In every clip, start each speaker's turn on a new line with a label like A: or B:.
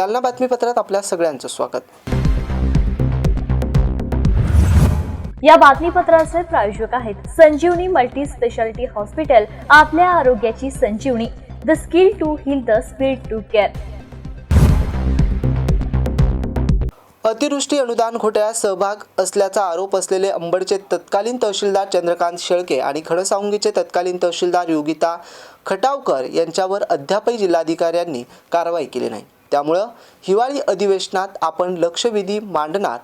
A: जालना बातमीपत्रात आपल्या सगळ्यांचं स्वागत.
B: या बातमीपत्राचे प्रायोजक आहेत संजीवनी मल्टी स्पेशालिटी हॉस्पिटल आपल्या आरोग्याची संजीवनी the skill to heal the speed to care.
A: अतिवृष्टी अनुदान घोटाळ्यात सहभाग असल्याचा आरोप असलेले अंबडचे तत्कालीन तहसीलदार चंद्रकांत शेळके आणि खडसावंगीचे तत्कालीन तहसीलदार योगिता खटावकर यांच्यावर अद्यापही जिल्हाधिकाऱ्यांनी कारवाई केली नाही. त्यामुळं हिवाळी अधिवेशनात आपण लक्षवेधी मांडणार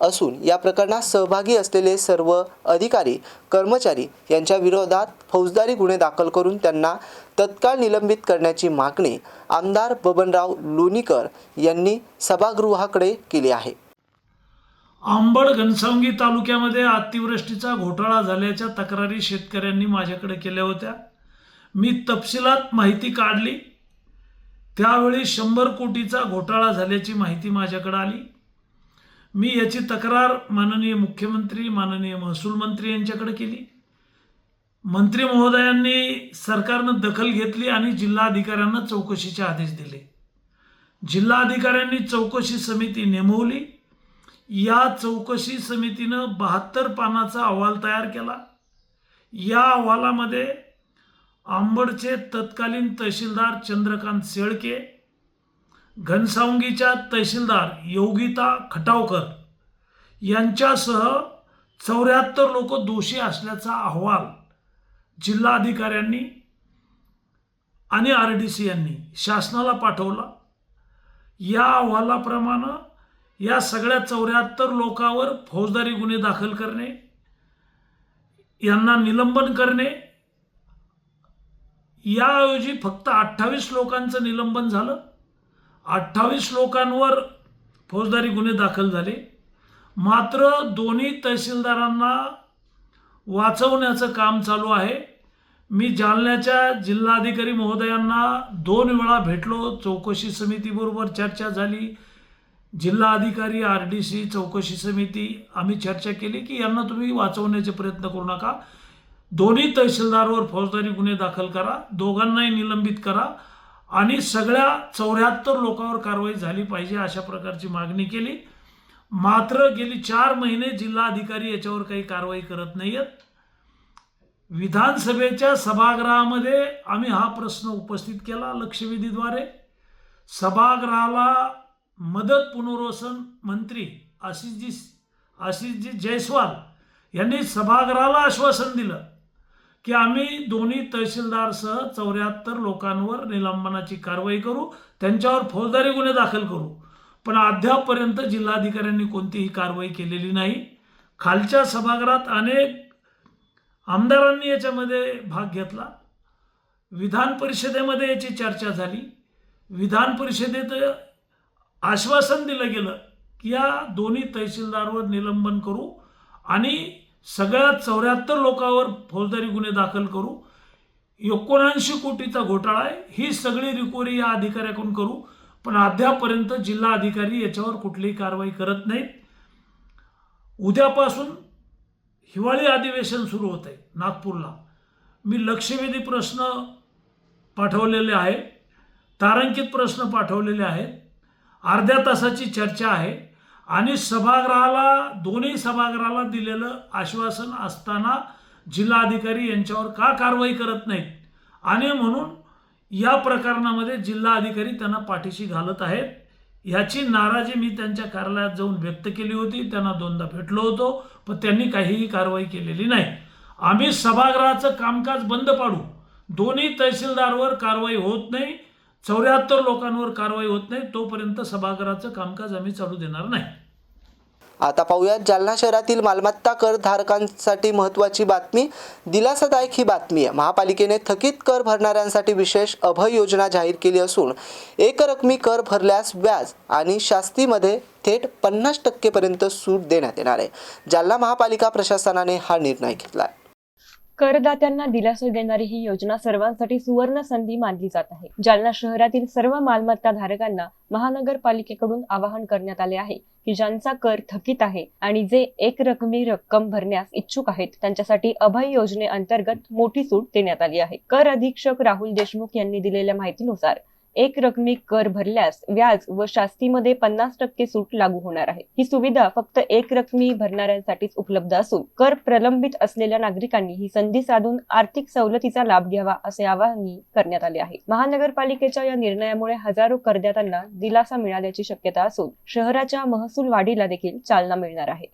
A: असून या प्रकरणात सहभागी असलेले सर्व अधिकारी कर्मचारी यांच्या विरोधात फौजदारी गुन्हे दाखल करून त्यांना तत्काळ निलंबित करण्याची मागणी आमदार बबनराव लोणीकर यांनी सभागृहाकडे केली आहे.
C: आंबड घनसावंगी तालुक्यामध्ये अतिवृष्टीचा घोटाळा झाल्याच्या तक्रारी शेतकऱ्यांनी माझ्याकडे केल्या होत्या. मी तपशिलात माहिती काढली. त्यावेळी शंभर कोटीचा घोटाळा झाल्याची माहिती माझ्याकडे आली. मी याची तक्रार माननीय मुख्यमंत्री माननीय महसूल मंत्री यांच्याकडे केली. मंत्री महोदयांनी सरकारनं दखल घेतली आणि जिल्हाधिकाऱ्यांना चौकशीचे आदेश दिले. जिल्हाधिकाऱ्यांनी चौकशी समिती नेमवली. या चौकशी समितीनं बहात्तर पानाचा अहवाल तयार केला. या अहवालामध्ये आंबडचे तत्कालीन तहसीलदार चंद्रकांत शेळके घनसावंगीच्या तहसीलदार योगिता खटावकर यांच्यासह चौऱ्याहत्तर लोक दोषी असल्याचा अहवाल जिल्हाधिकाऱ्यांनी आणि आर डी सी यांनी शासनाला पाठवला. या अहवालाप्रमाणे या सगळ्या चौऱ्याहत्तर लोकांवर फौजदारी गुन्हे दाखल करणे यांना निलंबन करणे याऐवजी फक्त अठ्ठावीस लोकांचं निलंबन झालं. अठ्ठावीस लोकांवर फौजदारी गुन्हे दाखल झाले. मात्र दोन्ही तहसीलदारांना वाचवण्याचं काम चालू आहे. मी जालन्याच्या जिल्हाधिकारी महोदयांना दोन वेळा भेटलो. चौकशी समितीबरोबर चर्चा झाली. जिल्हा अधिकारी आर डी सी चौकशी समिती आम्ही चर्चा केली की यांना तुम्ही वाचवण्याचे प्रयत्न करू नका. दोन्ही तहसीलदारवर फौजदारी गुन्हे दाखल करा दोघांनाही निलंबित करा आणि सगळ्या चौऱ्याहत्तर लोकांवर कारवाई झाली पाहिजे अशा प्रकारची मागणी केली. मात्र गेली चार महिने जिल्हाधिकारी याच्यावर काही कारवाई करत नाही आहेत विधानसभेच्या सभागृहामध्ये आम्ही हा प्रश्न उपस्थित केला लक्षवेधीद्वारे. सभागृहाला मदत पुनर्वसन मंत्री आशिषजी आशिषजी जयस्वाल यांनी सभागृहाला आश्वासन दिलं. की आम्ही दोन्ही तहसीलदारसह चौऱ्याहत्तर लोकांवर निलंबनाची कारवाई करू त्यांच्यावर फौजदारी गुन्हे दाखल करू. पण अद्यापपर्यंत जिल्हाधिकाऱ्यांनी कोणतीही कारवाई केलेली नाही. खालच्या सभागृहात अनेक आमदारांनी याच्यामध्ये भाग घेतला. विधान परिषदेमध्ये याची चर्चा झाली. विधान परिषदेत आश्वासन दिलं गेलं की या दोन्ही तहसीलदारवर निलंबन करू आणि सगळ्या चौऱ्याहत्तर लोकांवर फौजदारी गुन्हे दाखल करू. एकोणऐंशी कोटीचा घोटाळा आहे. ही सगळी रिकव्हरी या अधिकाऱ्याकडून करू. पण अद्यापर्यंत जिल्हा अधिकारी याच्यावर कुठलीही कारवाई करत नाहीत. उद्यापासून हिवाळी अधिवेशन सुरू होत आहे नागपूरला. मी लक्षवेधी प्रश्न पाठवलेले आहे तारांकित प्रश्न पाठवलेले आहेत. अर्ध्या तासाची चर्चा आहे. आणि सभागृहाला दोन्ही सभागृहाला दिलेलं आश्वासन असताना जिल्हाधिकारी यांच्यावर का कारवाई करत नाहीत? आणि म्हणून या प्रकरणामध्ये जिल्हाधिकारी त्यांना पाठीशी घालत आहेत. ह्याची नाराजी मी त्यांच्या कार्यालयात जाऊन व्यक्त केली होती. त्यांना दोनदा भेटलो होतो पण त्यांनी काहीही कारवाई केलेली नाही. आम्ही सभागृहाचं कामकाज बंद पाडू. दोन्ही तहसीलदारवर कारवाई होत नाही. चौऱ्याहत्तर लोकांवर कारवाई होत नाही तोपर्यंत सभागृहाचं कामकाज आम्ही चालू देणार नाही.
A: आता पाहूयात जालना शहरातील मालमत्ता कर धारकांसाठी महत्त्वाची बातमी दिलासादायक ही बातमी आहे. महापालिकेने थकीत कर भरणाऱ्यांसाठी विशेष अभय योजना जाहीर केली असून एकरकमी कर भरल्यास व्याज आणि शास्तीमध्ये थेट पन्नास टक्केपर्यंत सूट देण्यात येणार आहे. जालना महापालिका प्रशासनाने हा निर्णय घेतला आहे
D: करदात्यांना दिलासा देणारी ही योजना सर्वांसाठी सुवर्ण संधी मानली जात आहे. जालना शहरातील सर्व मालमत्ता धारकांना महानगरपालिकेकडून आवाहन करण्यात आले आहे की ज्यांचा कर थकीत आहे आणि जे एक रकमी रक्कम भरण्यास इच्छुक आहेत त्यांच्यासाठी अभय योजनेअंतर्गत मोठी सूट देण्यात आली आहे. कर अधीक्षक राहुल देशमुख यांनी दिलेल्या माहितीनुसार एक रकमी कर भरल्यास व्याज व शास्तीमध्ये पन्नास टक्के सूट लागू होणार आहे. ही सुविधा फक्त एक रकमी भरणाऱ्यांसाठीच उपलब्ध असून कर प्रलंबित असलेल्या नागरिकांनी ही संधी साधून आर्थिक सवलतीचा लाभ घ्यावा असे आवाहन करण्यात आले आहे. महानगरपालिकेच्या या निर्णयामुळे हजारो करदात्यांना दिलासा मिळाल्याची शक्यता असून शहराच्या महसूल वाढीला देखील चालना मिळणार आहे.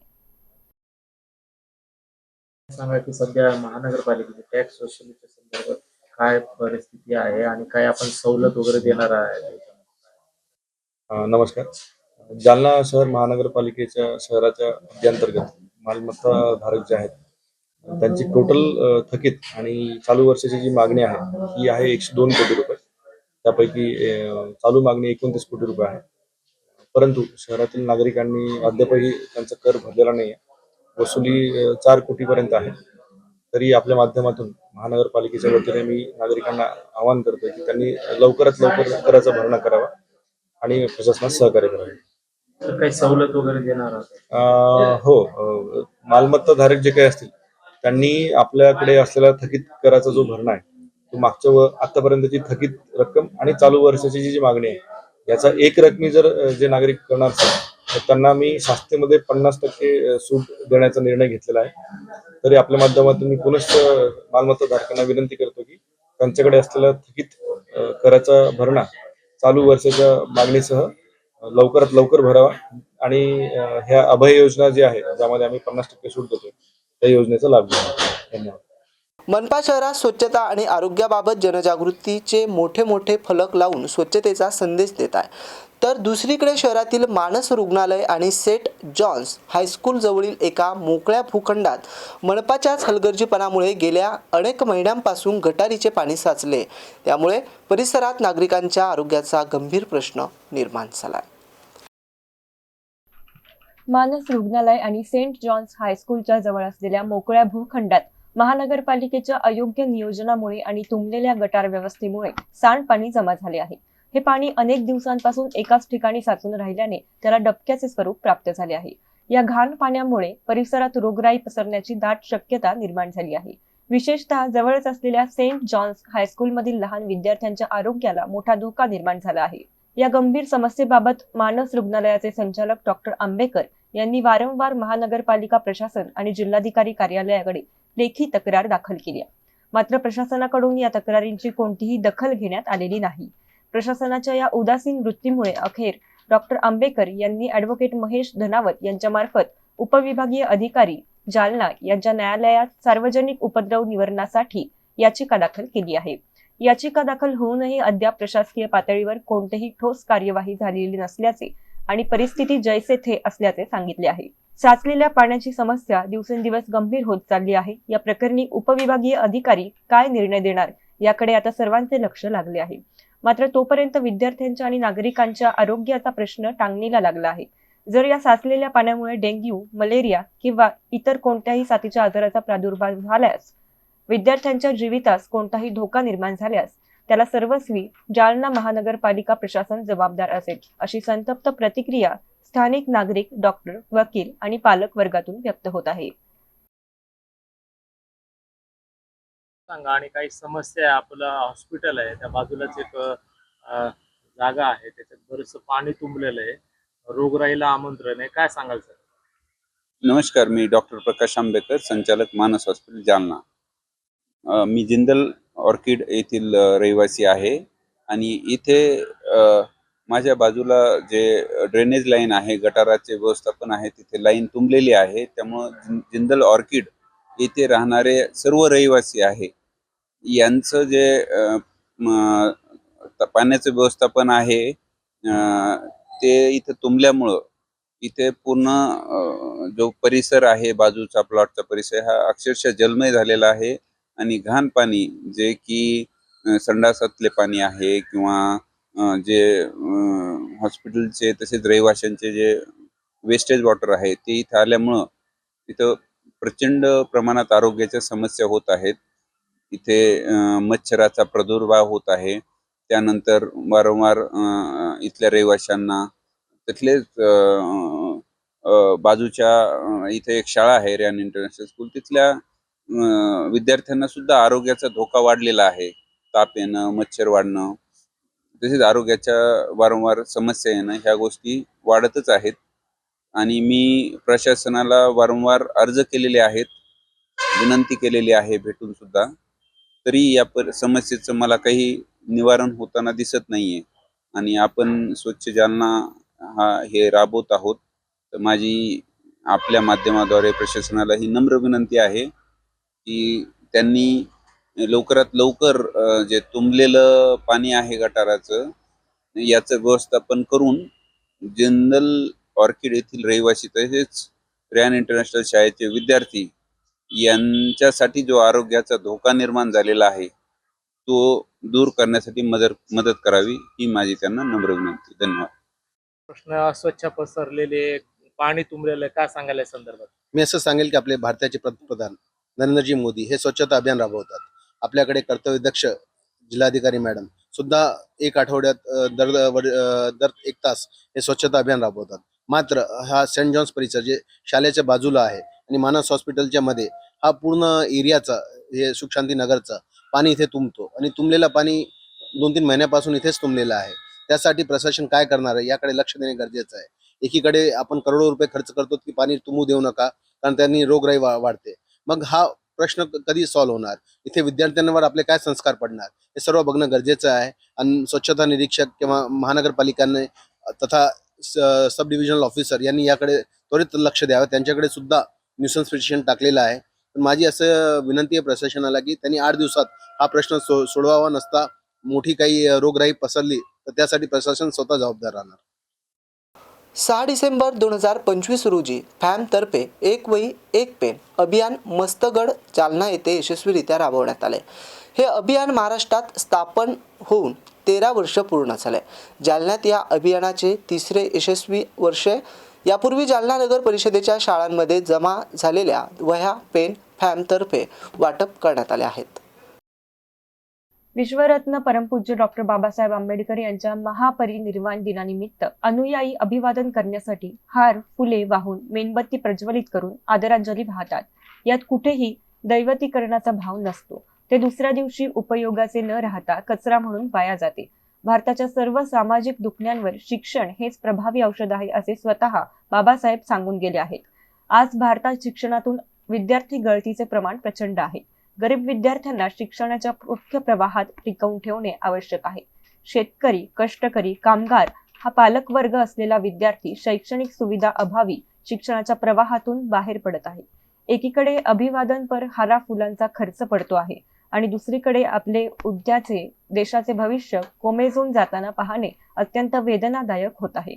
E: सांगा की सध्या महानगरपालिकेचे टॅक्स वसुलीच्या संदर्भात काय परिस्थिती आहे आणि काय आपण सवलत वगैरे देणार आहे?
F: नमस्कार. जालना शहर महानगरपालिकेच्या शहराच्या अंतर्गत मालमत्ता धारक जे आहेत त्यांची टोटल थकीत आणि चालू वर्षाची जी मागणी आहे ही आहे एकशे दोन कोटी रुपये. त्यापैकी चालू मागणी एकोणतीस कोटी रुपये आहे. परंतु शहरातील नागरिकांनी अद्यापही त्यांचा कर भरलेला नाही आहे वसुली चार कोटीपर्यंत आहे. तरी आपल्या माध्यमातून महानगरपालिकेच्या वतीने मी नागरिकांना आवाहन करतो की त्यांनी लवकरात लवकर कराचा भरणा करावा आणि प्रशासनास सहकार्य करावे.
E: काही सवलत वगैरे देणार
F: हो मालमत्ता धारक जे काही असतील त्यांनी आपल्याकडे असलेला थकीत कराचा जो भरणा आहे तो मागच्या व आतापर्यंतची थकीत रक्कम आणि चालू वर्षाची जी मागणी आहे याचा एक रकमी जर जे नागरिक करणार असेल तर त्यांना मी शास्त्रीमध्ये पन्नास टक्के सूट देण्याचा निर्णय घेतलेला आहे. तरी आपल्या माध्यमातून मी पुनश्च मालमत्ता धारकांना विनंती करतो की त्यांच्याकडे असलेला थकीत कराचा भरणा चालू वर्षाच्या मागणीसह लवकरात लवकर भरावा आणि ह्या अभय योजना जी आहे ज्यामध्ये आम्ही पन्नास टक्के सूट देतो त्या योजनेचा लाभ घ्यावा धन्यवाद.
A: मनपा शहरात स्वच्छता आणि आरोग्याबाबत जनजागृतीचे मोठे मोठे फलक लावून स्वच्छतेचा संदेश देत आहे. तर दुसरीकडे शहरातील मानस रुग्णालय आणि सेंट जॉन्स हायस्कूल जवळील एका मोकळ्या भूखंडात मनपाच्याच हलगर्जीपणामुळे गेल्या अनेक महिन्यांपासून गटारीचे पाणी साचले. त्यामुळे परिसरात नागरिकांच्या आरोग्याचा गंभीर प्रश्न निर्माण झाला आहे
D: मानस रुग्णालय आणि सेंट जॉन्स हायस्कूलच्या जवळ असलेल्या मोकळ्या भूखंडात महानगरपालिकेच्या अयोग्य नियोजनामुळे आणि तुंबलेल्या गटार व्यवस्थेमुळे सांडपाणी जमा झाले आहे. हे पाणी अनेक दिवसांपासून एकाच ठिकाणी साचून राहिल्याने त्याला डबक्याचे स्वरूप प्राप्त झाले आहे. या घाण पाण्यामुळे परिसरात रोगराई पसरण्याची दाट शक्यता निर्माण झाली आहे. विशेषतः जवळच असलेल्या सेंट जॉन्स हायस्कूलमधील लहान विद्यार्थ्यांच्या आरोग्याला मोठा धोका निर्माण झाला आहे. या गंभीर समस्येबाबत मानस रुग्णालयाचे संचालक डॉक्टर आंबेकर यांनी वारंवार महानगरपालिका प्रशासन आणि जिल्हाधिकारी कार्यालयाकडे लेखी तक्रार दाखल केली मात्र प्रशासनाकडून या तक्रारींची कोणतीही दखल घेण्यात आलेली नाही. प्रशासनाच्या या उदासीन वृत्तीमुळे अखेर डॉक्टर आंबेकर यांनी ॲडव्होकेट महेश धनावत यांच्या मार्फत उपविभागीय अधिकारी जालना यांच्या न्यायालयात सार्वजनिक उपद्रव निवारणासाठी याचिका दाखल केली आहे. याचिका दाखल होऊनही अद्याप प्रशासकीय पातळीवर कोणतेही ठोस कार्यवाही झालेली नसल्याचे आणि परिस्थिती जैसे थे असल्याचे सांगितले आहे. साचलेल्या पाण्याची समस्या दिवसेंदिवस गंभीर होत चालली आहे. या प्रकरणी उपविभागीय अधिकारी काय निर्णय देणार याकडे आता सर्वांचे लक्ष लागले आहे. मात्र तोपर्यंत विद्यार्थ्यांच्या आणि नागरिकांच्या आरोग्याचा प्रश्न टांगणीला लागला आहे. जर या साचलेल्या पाण्यामुळे डेंग्यू मलेरिया किंवा इतर कोणत्याही साथीच्या आजाराचा प्रादुर्भाव झाल्यास विद्यार्थ्यांच्या जीवितास कोणताही धोका निर्माण झाल्यास त्याला सर्वस्वी जालना महानगरपालिका प्रशासन जबाबदार असेल अशी संतप्त प्रतिक्रिया स्थानिक नागरिक डॉक्टर वकील आणि पालक वर्गातून व्यक्त होत आहे.
E: सांगा आणि काही समस्या आहे आपलं हॉस्पिटल आहे त्या बाजूलाच एक जागा आहे त्याच्यात बरंच पाणी तुंबलेलं आहे. रोगराईला आमंत्रण आहे काय सांगाल सर?
G: नमस्कार मी डॉक्टर प्रकाश आंबेकर संचालक मानस हॉस्पिटल जालना. अ, मी जिंदल ऑर्किड येथील अ, रहिवासी आहे आणि इथे अ, माझ्या बाजूला जे ड्रेनेज लाईन आहे गटाराचे व्यवस्थापन आहे तिथे लाईन तुंबलेली आहे. त्यामुळं जिं- जिंदल ऑर्किड येथे राहणारे सर्व रहिवासी आहे. यांचं जे पाण्याचं व्यवस्थापन आहे ते इथं तुंबल्यामुळं इथे पूर्ण जो परिसर आहे बाजूचा प्लॉटचा परिसर हा अक्षरशः जलमय झालेला आहे. आणि घाण पाणी जे की संडासातले पाणी आहे किंवा जे हॉस्पिटलचे तसेच रहिवाशांचे जे वेस्टेज वॉटर आहे ते इथं आल्यामुळं इथं प्रचंड प्रमाणात आरोग्याच्या समस्या होत आहेत. इथे मच्छराचा प्रादुर्भाव होत आहे. त्यानंतर वारंवार अ, इथल्या रहिवाशांना तिथलेच अ, बाजूच्या इथे एक शाळा आहे रॅन इंटरनॅशनल स्कूल तिथल्या विद्यार्थ्यांना सुद्धा आरोग्याचा धोका वाढलेला आहे. ताप येणं मच्छर वाढणं तसेच आरोग्याच्या वारंवार समस्या येणं ह्या गोष्टी वाढतच आहेत. आणि मी प्रशासनाला वारंवार अर्ज केलेले आहेत विनंती केलेली आहे भेटून सुद्धा. तरी या पर समस्येचं मला काही निवारण होताना दिसत नाहीये. आणि आपण स्वच्छ जालना हा हे राबवत आहोत. तर माझी आपल्या माध्यमाद्वारे प्रशासनाला ही नम्र विनंती आहे की त्यांनी लवकरात लवकर जे तुंबलेलं पाणी आहे गटाराचं याचं व्यवस्थापन करून जनरल ऑर्किड येथील रहिवासी तसेच रॅन इंटरनॅशनल शाळेचे विद्यार्थी यांच्यासाठी जो आरोग्याचा धोका निर्माण झालेला आहे तो दूर करण्यासाठी मदत मदत करावी ही माझी त्यांना नम्र विनंती. धन्यवाद.
E: प्रश्न अस्वच्छ पसरलेले पाणी तुंबलेलं आहे. काय सांगायला या संदर्भात?
H: मी असं सांगेल की आपले भारताचे पंतप्रधान नरेंद्रजी मोदी हे स्वच्छता अभियान राबवतात. आपल्याकडे कर्तव्यदक्ष जिल्हाधिकारी मॅडम सुद्धा एक आठवड्यात अ, दर वर- अ, दर एक तास हे स्वच्छता अभियान राबवतात. मात्र हा सेंट जॉन्स परिसर जे शाळेच्या बाजूला आहे आणि मानस हॉस्पिटलच्या मध्ये हा पूर्ण एरियाचा हे सुखशांती नगरचा पाणी इथे तुंबतो. आणि तुंबलेलं पाणी दोन तीन महिन्यापासून इथेच तुंबलेलं आहे. त्यासाठी प्रशासन काय करणार आहे याकडे लक्ष देणे गरजेचं आहे. एकीकडे आपण करोडो रुपये खर्च करतो की पाणी तुंबू देऊ नका कारण त्यांनी रोगराई वा वाढते. मग हा प्रश्न कधी सॉल्व्ह होणार? इथे विद्यार्थ्यांवर आपले काय संस्कार पडणार? हे सर्व बघणं गरजेचं आहे. आणि स्वच्छता निरीक्षक किंवा महानगरपालिकांनी तथा स- सब डिव्हिजनल ऑफिसर यांनी याकडे त्वरित लक्ष द्यावं. त्यांच्याकडे सुद्धा न्यूसन्स पिटिशन टाकलेलं आहे. पण माझी असं विनंती आहे प्रशासनाला की त्यांनी आठ दिवसात हा प्रश्न सो सोडवावा नसता मोठी काही रोगराई पसरली तर त्यासाठी प्रशासन स्वतः जबाबदार राहणार.
A: सहा डिसेंबर दोन हजार पंचवीस रोजी फॅमतर्फे एक वही एक पेन अभियान मस्तगड जालना येथे यशस्वीरित्या राबवण्यात आले. हे अभियान महाराष्ट्रात स्थापन होऊन तेरा वर्ष पूर्ण झाले. जालन्यात या अभियानाचे तिसरे यशस्वी वर्षे यापूर्वी जालना नगर परिषदेच्या शाळांमध्ये जमा झालेल्या वह्या पेन फॅमतर्फे वाटप करण्यात आले आहेत.
D: विश्वरत्न परमपूज्य डॉक्टर बाबासाहेब आंबेडकर यांच्या महापरिनिर्वाण दिनानिमित्त अनुयायी अभिवादन करण्यासाठी हार फुले वाहून मेणबत्ती प्रज्वलित करून आदरांजली वाहतात. यात कुठेही दैवतीकरणाचा भाव नसतो. ते दुसऱ्या दिवशी उपयोगाचे न राहता कचरा म्हणून वाया जाते. भारताच्या सर्व सामाजिक दुखण्यांवर शिक्षण हेच प्रभावी औषध आहे असे स्वतः बाबासाहेब सांगून गेले आहेत. आज भारतात शिक्षणातून विद्यार्थी गळतीचे प्रमाण प्रचंड आहे. गरीब विद्यार्थ्यांना शिक्षणाच्या मुख्य प्रवाहात टिकवून ठेवणे आवश्यक आहे. शेतकरी कष्टकरी कामगार हा पालकवर्ग असलेला विद्यार्थी शैक्षणिक सुविधा अभावी शिक्षणाच्या प्रवाहातून बाहेर पडत आहे. एकीकडे अभिवादनपर हारा फुलांचा खर्च पडतो आहे. आणि दुसरीकडे आपले उद्याचे देशाचे भविष्य कोमेजून जाताना पाहणे अत्यंत वेदनादायक होत आहे.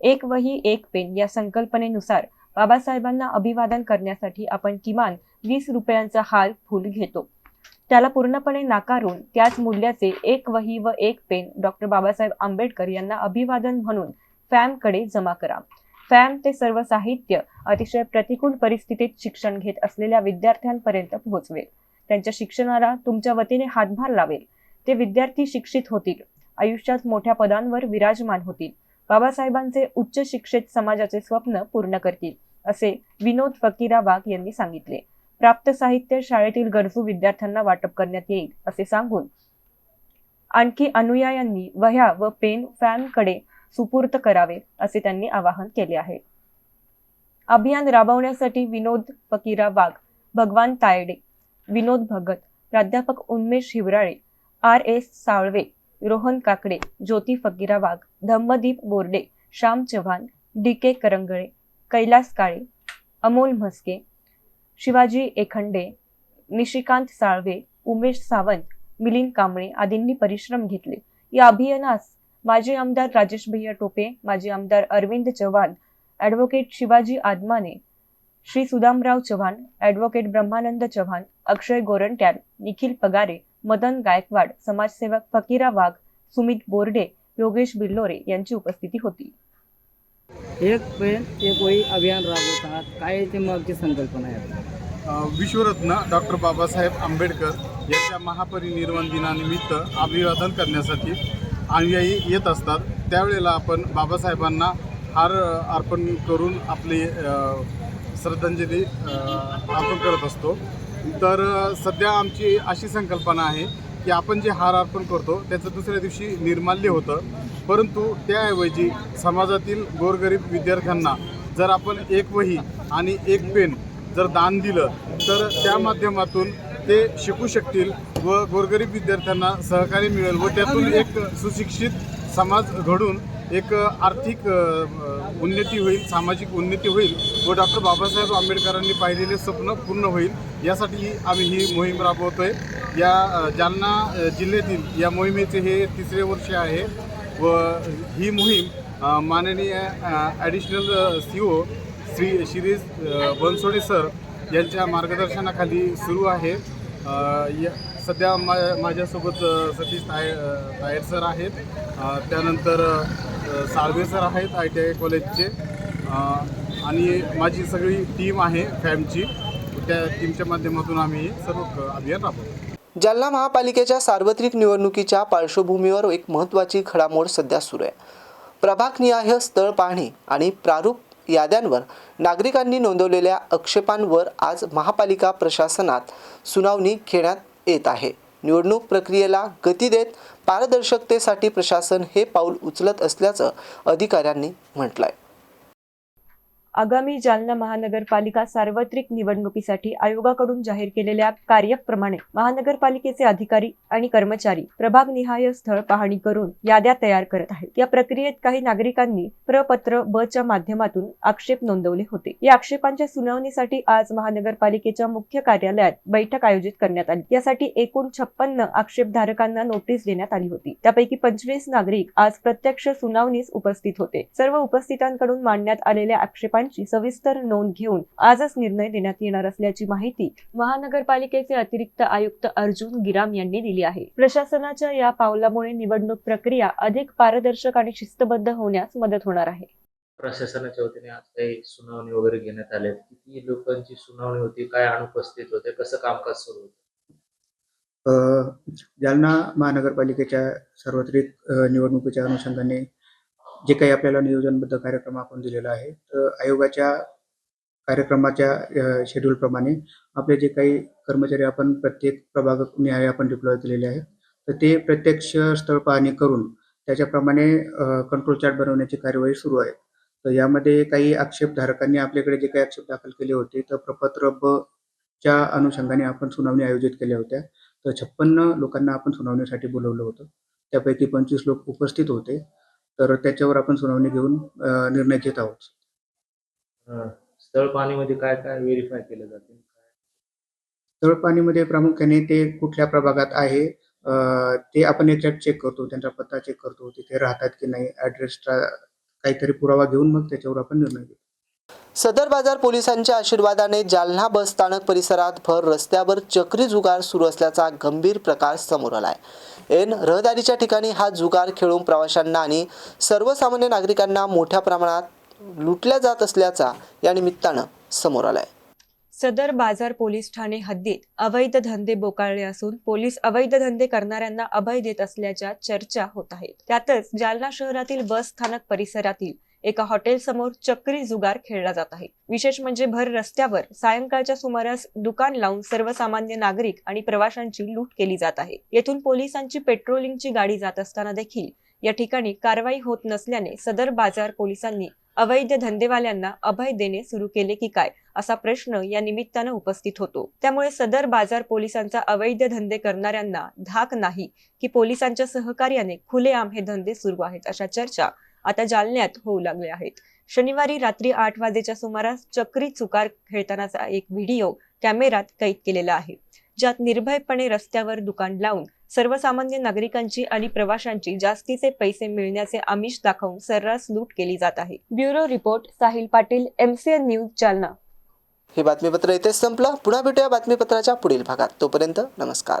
D: एक वही एक पेन या संकल्पनेनुसार बाबासाहेबांना अभिवादन करण्यासाठी आपण किमान वीस रुपयांचा हार फुल घेतो. त्याला पूर्णपणे नाकारून त्याच मूल्याचे एक वही व एक पेन डॉक्टर बाबासाहेब आंबेडकर यांना अभिवादन म्हणून फॅमकडे जमा करा. फॅम ते सर्व साहित्य अतिशय प्रतिकूल परिस्थितीत शिक्षण घेत असलेल्या विद्यार्थ्यांपर्यंत पोहोचवेल त्यांच्या शिक्षणाला तुमच्या वतीने हातभार लावेल. ते विद्यार्थी शिक्षित होतील. आयुष्यात मोठ्या पदांवर विराजमान होतील. बाबासाहेबांचे उच्च शिक्षित समाजाचे स्वप्न पूर्ण करतील असे विनोद फकीरा वाघ यांनी सांगितले. प्राप्त साहित्य शाळेतील गरजू विद्यार्थ्यांना वाटप करण्यात येईल असे सांगून आणखी अनुयायांनी वह्या व पेन फॅनकडे सुपूर्त करावे असे त्यांनी आवाहन केले आहे. अभियान राबवण्यासाठी विनोद फकीरा वाघ भगवान तायडे विनोद भगत प्राध्यापक Unmesh Hivrale R S Salve Rohan Kakade Jyoti Fakira Wagh Dhammadeep Borde Shyam Chavan D K Karangale Kailas Kale Amol Mhaske Shivaji Ekhande Nishikant Salve Umesh Sawant Milind Kamble आदींनी परिश्रम घेतले. या अभियानास माजी आमदार राजेश भैया टोपे माजी आमदार अरविंद चव्हाण ॲडव्होकेट शिवाजी आदमाने श्री सुदामराव चव्हाण ॲडव्होकेट ब्रह्मानंद चव्हाण अक्षय गोरंट्याल निखिल पगारे मदन गायकवाड समाजसेवक फकीरा वाघ सुमित बोर्डे योगेश बिल्लोरे यांची उपस्थिती होती.
I: एक पेन एक वही अभियान राबवत आहात काय ते मागची संकल्पना आहे
J: विश्वरत्न डॉक्टर बाबासाहेब आंबेडकर यांच्या महापरिनिर्वाण दिनानिमित्त अभिवादन करण्यासाठी अनुयायी येत असतात. त्यावेळेला आपण बाबासाहेबांना हार अर्पण करून आपली श्रद्धांजली अर्पण करत असतो. तर सध्या आमची अशी संकल्पना आहे की आपण जे हार अर्पण करतो त्याचं दुसऱ्या दिवशी निर्माल्य होतं. परंतु त्याऐवजी समाजातील गोरगरीब विद्यार्थ्यांना जर आपण एक वही आणि एक पेन जर दान दिलं तर त्या माध्यमातून ते शिकू शकतील व गोरगरीब विद्यार्थ्यांना सहकार्य मिळेल व त्यातून एक सुशिक्षित समाज घडून एक आर्थिक उन्नती होईल सामाजिक उन्नती होईल व डॉक्टर बाबासाहेब आंबेडकरांनी पाहिलेले स्वप्न पूर्ण होईल यासाठी आम्ही ही मोहीम राबवतो आहे या जालना जिल्ह्यातील या मोहिमेचे हे तिसरे वर्ष आहे व ही मोहीम माननीय additional C O Shri Shirish Bansode sir यांच्या मार्गदर्शनाखाली सुरू आहे. या सध्या मा माझ्यासोबत सतीश ताय तायर सर आहेत. त्यानंतर साळवे सर आहेत आय टी आय कॉलेजचे. आणि माझी सगळी टीम आहे फॅमची. त्या टीमच्या माध्यमातून आम्ही सर्व अभियान राबवतो.
A: जालना महापालिकेच्या सार्वत्रिक निवडणुकीच्या पार्श्वभूमीवर एक महत्त्वाची घडामोड सध्या सुरू आहे. प्रभागनिहाय स्थळ पाहणी आणि प्रारूप याद्यांवर नागरिकांनी नोंदवलेल्या आक्षेपांवर आज महापालिका प्रशासनात सुनावणी घेण्यात येत आहे. निवडणूक प्रक्रियेला गती देत पारदर्शकतेसाठी प्रशासन हे पाऊल उचलत असल्याचं अधिकाऱ्यांनी म्हटलं आहे
D: आगामी जालना महानगरपालिका सार्वत्रिक निवडणुकीसाठी आयोगाकडून जाहीर केलेल्या कार्यक्रमाने महानगरपालिकेचे अधिकारी आणि कर्मचारी प्रभागनिहाय स्थळ पाहणी करून याद्या तयार करत आहेत. या प्रक्रियेत काही नागरिकांनी प्रपत्र ब च्या माध्यमातून आक्षेप नोंदवले होते. या आक्षेपांच्या सुनावणीसाठी आज महानगरपालिकेच्या मुख्य कार्यालयात बैठक आयोजित करण्यात आली. यासाठी एकूण छप्पन्न आक्षेपधारकांना नोटीस देण्यात आली होती. त्यापैकी पंचवीस नागरिक आज प्रत्यक्ष सुनावणीस उपस्थित होते. सर्व उपस्थितांकडून मांडण्यात आलेल्या आक्षेपांची सविस्तर नोंद घेऊन आजच निर्णय देण्यात येणार असल्याची माहिती महानगरपालिकेचे अतिरिक्त आयुक्त अर्जुन गिराम यांनी दिली आहे. प्रशासनाच्या या पावलामुळे निवडणूक प्रक्रिया अधिक पारदर्शक आणि शिस्तबद्ध होण्यास मदत होणार आहे.
E: प्रशासनाच्या वतीने आज काही सुनावणी वगैरे घेण्यात आल्या किती लोकांची सुनावणी होती? काय अनुपस्थित होते? कसं कामकाज सुरू होतं?
K: अ, जालना महानगरपालिकेच्या सार्वत्रिक निवडणुकीच्या अनुषंगाने जे काही आपल्याला नियोजनबद्ध कार्यक्रम आपण दिलेला आहे तर आयोगाच्या कार्यक्रमाच्या शेड्यूलप्रमाणे आपले जे काही कर्मचारी आपण प्रत्येक प्रभाग न्याय आपण डिप्लॉय केलेले आहेत तर ते प्रत्यक्ष स्थळ पाहणी करून त्याच्याप्रमाणे कंट्रोल चार्ट बनवण्याची कार्यवाही सुरू आहे. तर यामध्ये काही आक्षेपधारकांनी आपल्याकडे जे काही आक्षेप दाखल केले होते तर प्रपत्र ब च्या अनुषंगाने आपण सुनावणी आयोजित केल्या होत्या. तर छप्पन्न लोकांना आपण सुनावणीसाठी बोलवलं होतं. त्यापैकी पंचवीस लोक उपस्थित होते. तर त्याच्यावर आपण सुनावणी घेऊन निर्णय घेत आहोत.
E: स्थळ पाहणीमध्ये काय काय व्हेरीफाय केलं जाते?
K: स्थळ पाणीमध्ये प्रामुख्याने ते कुठल्या प्रभागात आहे ते आपण याच्यात चेक करतो त्यांचा पत्ता चेक करतो तिथे राहतात की नाही ॲड्रेसचा काहीतरी पुरावा घेऊन मग त्याच्यावर आपण निर्णय घेतो.
A: सदर बाजार पोलिसांच्या आशीर्वादाने जालना बस स्थानक परिसरात भर रस्त्यावर चक्री जुगार सुरू असल्याचा गंभीर प्रकार समोर आलाय. एन रहदारीच्या ठिकाणी हा जुगार खेळून प्रवाशांना आणि सर्वसामान्य नागरिकांना मोठ्या प्रमाणात लुटल्या जात असल्याचा या निमित्तानं समोर आलाय.
D: सदर बाजार पोलीस ठाणे हद्दीत अवैध धंदे बोकाळले असून पोलीस अवैध धंदे करणाऱ्यांना अभय देत असल्याच्या चर्चा होत आहेत त्यातच जालना शहरातील बस स्थानक परिसरातील एका हॉटेल समोर चक्री जुगार खेळला जात आहे. विशेष म्हणजे भर रस्त्यावर सायंकाळच्या सुमारास दुकान लावून सर्वसामान्य नागरिक आणि प्रवाशांची लूट केली जात आहे. येथून पोलिसांची पेट्रोलिंगची गाडी जात असताना देखील या ठिकाणी कारवाई होत नसल्याने सदर बाजार पोलिसांनी अवैध धंदेवाल्यांना अभय देणे सुरू केले की काय असा प्रश्न या निमित्तानं उपस्थित होतो. त्यामुळे सदर बाजार पोलिसांचा अवैध धंदे करणाऱ्यांना धाक नाही की पोलिसांच्या सहकार्याने खुलेआम हे धंदे सुरू आहेत अशा चर्चा आता जालन्यात होऊ लागले आहेत. शनिवारी रात्री आठ वाजेच्या सुमारास चक्री चुकार खेळतानाचा एक व्हिडिओ कॅमेरात कैद केलेला आहे. ज्यात निर्भयपणे रस्त्यावर दुकान लावून सर्वसामान्य नागरिकांची आणि प्रवाशांची जास्तीचे पैसे मिळण्याचे आमिष दाखवून सर्रास लूट केली जात आहे. Bureau report Sahil Patil MCN news Jalna.
A: हे बातमीपत्र इथेच संपलं. पुन्हा भेटूया बातमीपत्राच्या पुढील भागात. तोपर्यंत नमस्कार.